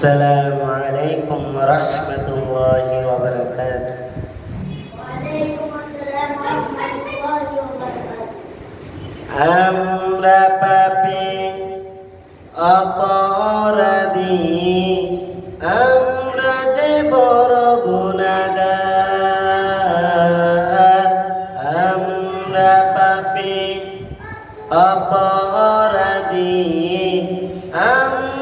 السلام عليكم ورحمة الله وبركاته وعليكم السلام ورحمة الله وبركاته আমরা পাপি অপরাধী আমরা যে বড় গুণাগার আমরা পাপি অপরাধী আমরা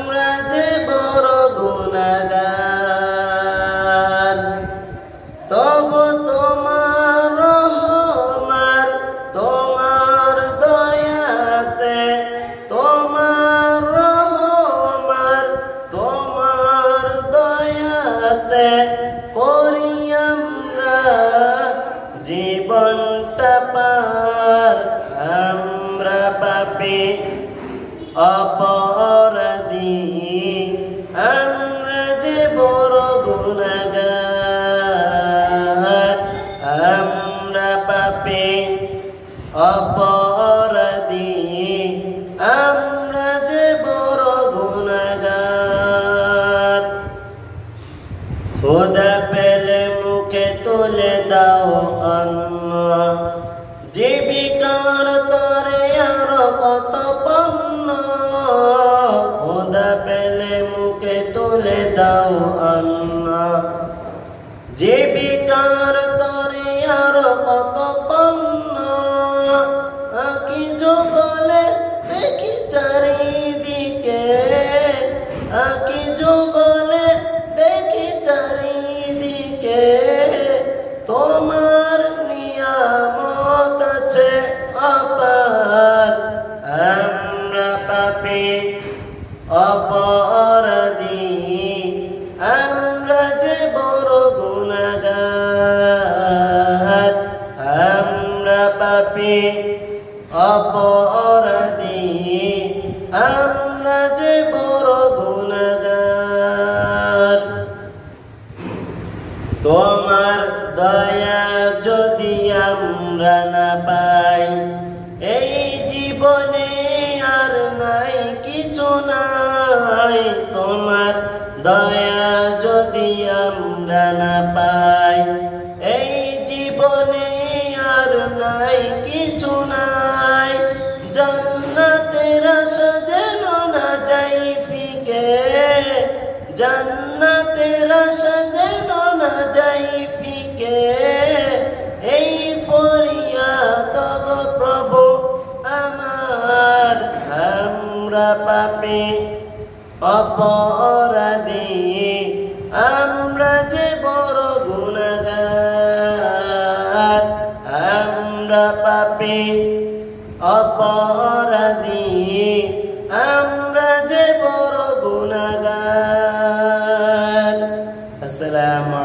অপরাধী আমরা যে বড় গুণাগার, আমরা পাপে অপরাধী, আমরা যে বড় গুণাগার। খোদা পেলে মুখে তুলে দাও অন্ন। মুখে দাও আল্লাহ। যে বিকার তরে আর কত পণ্য আকি জগলে দেখি চারিদিকে, আকি জগলে পাপি অপরাধী। আমরা যে বড় গুণাগার। তোমার দয়া যদি আমরা না পাই, এই জীবনে আর নাই কিছু নাই। তোমার দয়া যদি আমরা না পাই জান্নাতের আশা যেন না যাই ফিকে, এই ফরিয়াদ প্রভু আমার, আমরা পাপি অপরাধী, আমরা যে বড় গুণাগার, আমরা পাপি অপরাধী। গুণাগার